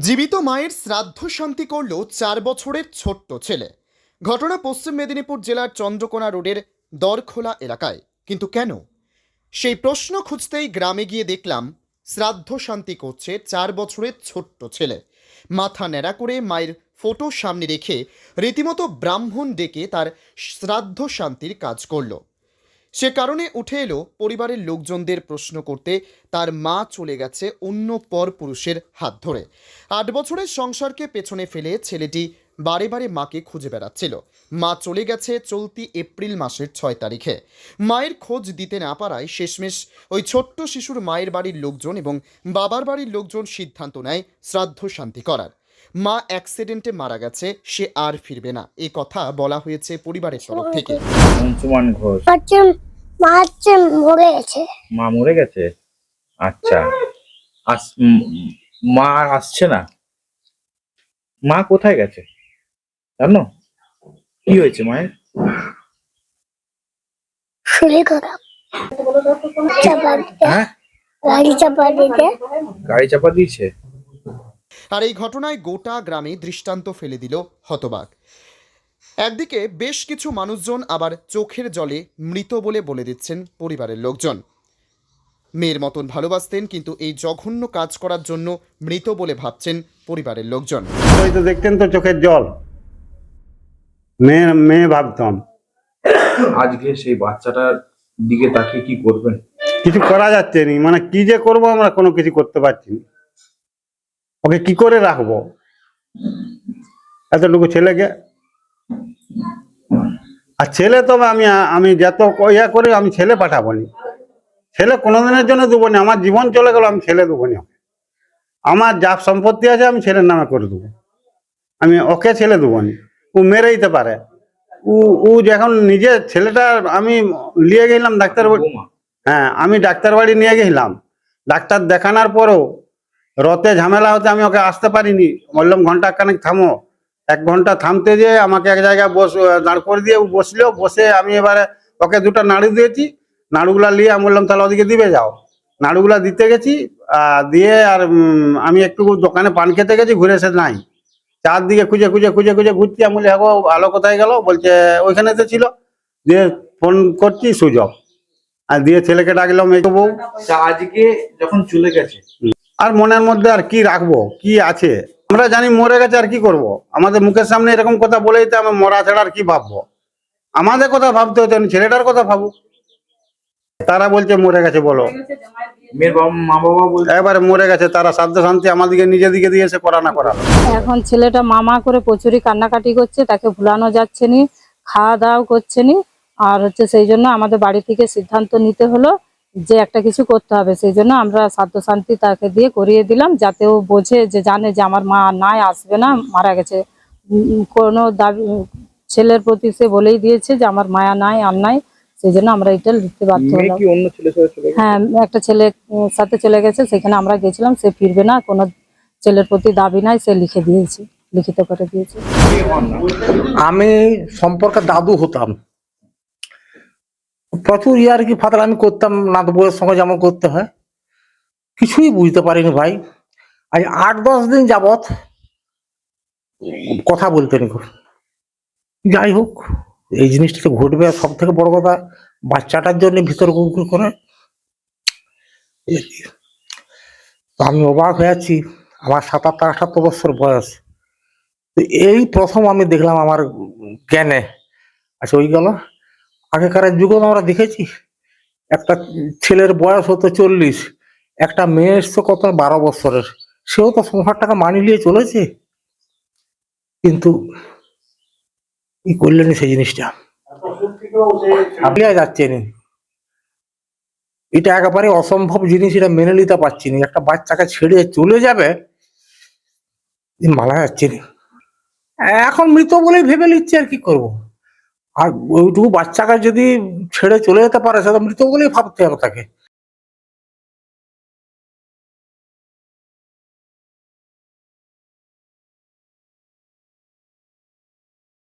জীবিত মায়ের শ্রাদ্ধ শান্তি করল চার বছরের ছোট্ট ছেলে। ঘটনা পশ্চিম মেদিনীপুর জেলার চন্দ্রকোনা রোডের দরখোলা এলাকায়। কিন্তু কেন? সেই প্রশ্ন খুঁজতেই গ্রামে গিয়ে দেখলাম, শ্রাদ্ধ শান্তি করছে চার বছরের ছোট্ট ছেলে। মাথা ন্যাড়া করে মায়ের ফটো সামনে রেখে রীতিমতো ব্রাহ্মণ ডেকে তার শ্রাদ্ধ শান্তির কাজ করল। সে কারণে উঠে এলো পরিবারের লোকজনদের প্রশ্ন করতে। তার মা চলে গেছে অন্য পর পুরুষের হাত ধরে। আট বছরের সংসারকে পেছনে ফেলে ছেলেটি বারে বারে মাকে খুঁজে বেড়াচ্ছিল। মা চলে গেছে চলতি এপ্রিল মাসের ছয় তারিখে। মায়ের খোঁজ দিতে না পারায় শেষমেশ ওই ছোট্ট শিশুর মায়ের বাড়ির লোকজন এবং বাবার বাড়ির লোকজন সিদ্ধান্ত নেয় শ্রাদ্ধ শান্তি করার। মা অ্যাক্সিডেন্টে মারা গেছে সে আর ফিরবে না। এই কথা বলা হয়েছে পরিবারের তরফ থেকে। অংশুমান ঘোষ। হচ্ছে মা হচ্ছে মরে গেছে। মা মরে গেছে? আচ্ছা। আস উম, মা আর আসছে না? মা কোথায় গেছে? জানো? কি হয়েছে মায়ের? শরীর খারাপ চাপা দিতে হ্যাঁ? গাড়ি চাপা দিতে। গাড়ি চাপা দিয়েছে? আর এই ঘটনায় গোটা গ্রামে দৃষ্টান্ত ফেলে দিল হতবাক। একদিকে বেশ কিছু মানুষজন আবার চোখের জলে মৃত বলে বলে দিচ্ছেন পরিবারের লোকজন। মেয়ের মতন ভালোবাসতেন কিন্তু এই জঘন্য কাজ করার জন্য মৃত বলে ভাবছেন পরিবারের লোকজন। ওই তো দেখতেন তো চোখের জল। মেয়ে মেয়ে ভাবতাম। আজকে সেই বাচ্চাটার দিকে তাকিয়ে কি করবেন? কিছু করা যাচ্ছে নি। মানে কি যে করব আমরা কোনো কিছু করতে পারছি না। ওকে কি করে রাখব? এতটুকু ছেলেকে? আর ছেলে তবে আমি আমি যত ইয়া করি আমি ছেলে পাঠাবো নি ছেলে কোনোদিনের জন্য দেবো না আমার জীবন চলে গেল আমি ছেলে দেবো না আমার যা সম্পত্তি আছে আমি ছেলের নামে করে দেবো। আমি ওকে ছেলে দেবো না ও মেরে দিতে পারে। ও ও যখন নিজে ছেলেটা আমি নিয়ে গেলাম ডাক্তার বাড়ি- হ্যাঁ আমি ডাক্তার বাড়ি নিয়ে গেছিলাম ডাক্তার দেখানোর পরও রতে ঝামেলা হতে আমি ওকে আসতে পারিনি। বললাম ঘণ্টা খানেক থামো। এক ঘণ্টা থামতে যে আমাকে এক জায়গায় বস দাঁড় করে দিয়ে বসল। বসে আমি এবারে ওকে দুটো নাড়ু দিয়েছি। নাড়ুগুলা নিয়ে আমি বললাম তাহলে ওদিকে দিবে যাও। নাড়ুগুলা দিতে গেছি দিয়ে আর আমি একটু দোকানে পান খেতে গেছি ঘুরে এসে নাই। চারদিকে খুঁজে খুঁজে খুঁজে খুঁজে ঘুরছি। আমি বলি হ্যাঁ আলো কোথায় গেল? বলছে ওইখানে তো ছিল। দিয়ে ফোন করছি সুযোগ আর দিয়ে ছেলেকে ডাকলাম এই বউ। আজকে যখন চলে গেছে আর মনের মধ্যে আর কি রাখব? কি আছে? আমরা জানি মরে গেছে আর কি করব। আমাদের মুখের সামনে এরকম কথা বলে দিতে আমি মরা ছাড়া আর কি ভাববো? আমাদের কথা ভাবতে হতো না, ছেলেটার কথা ভাবুক। তারা বলছে মরে গেছে বলো। মা বাবা বলছে। এবারে মরে গেছে তারা সাধ্য শান্তি আমাদেরকে দিয়েছে করা না করা। এখন ছেলেটা মামা করে প্রচুরই কান্নাকাটি করছে তাকে ভুলানো যাচ্ছে নি খাওয়া দাওয়াও করছে নি আর হচ্ছে সেই জন্য আমাদের বাড়ি থেকে সিদ্ধান্ত নিতে হলো। যে একটা কিছু করতে হবে সেই জন্য আমরা সাধ্য শান্তি তাকে দিয়ে করিয়ে দিলাম যাতে ও বোঝে যে জানে যে আমার মা নাই আসবে না মারা গেছে। কোনো দাবি ছেলের প্রতি সে বলেই দিয়েছে যে আমার মায়া নাই আর নাই সেই জন্য আমরা এটা লিখতে বাধ্য হলাম। হ্যাঁ একটা ছেলে সাথে চলে গেছে সেখানে আমরা গেছিলাম সে ফিরবে না কোনো ছেলের প্রতি দাবি নাই সে লিখে দিয়েছে লিখিত করে দিয়েছে? আমি সম্পর্কে দাদু হতাম। প্রচুর ইয়ার কি ফাতাল আমি করতাম নাত বউয়ের সঙ্গে যেমন করতে হয়। কিছুই বুঝতে পারিনি ভাই। আজ আট, দশ দিন যাবত কথা বলতে নি যাই হোক, এই জিনিসটা তো ঘটবে। সব থেকে বড় কথা, বাচ্চাটার জন্য ভিতর কুকুর করে। আর আমি অবাক হয়ে আছি। আমার সাতাত্তর আটাত্তর বছর বয়স। এই প্রথম আমি দেখলাম আমার জ্ঞানে। আচ্ছা ওই গেল। আগেকার যুগে তো আমরা দেখেছি, একটা ছেলের বয়স হতো চল্লিশ, একটা মেয়ে এসছে কত বারো বছরের, সেও তো সংসারটাকে মানিয়ে নিয়ে চলেছে। কিন্তু কি করলেন সেই জিনিসটা? আপনি যাচ্ছে না। এটা একেবারে অসম্ভব জিনিস, এটা মেনে নিতে পারছি না। একটা বাচ্চাকে ছেড়ে চলে যাবে মানা যাচ্ছে না। এখন মৃত বলেই ভেবে নিচ্ছে আর কি করব? আর ওইটুকু বাচ্চাকে যদি ছেড়ে চলে যেতে পারে সেটা মৃত বলেই ভাবতে হবে তাকে।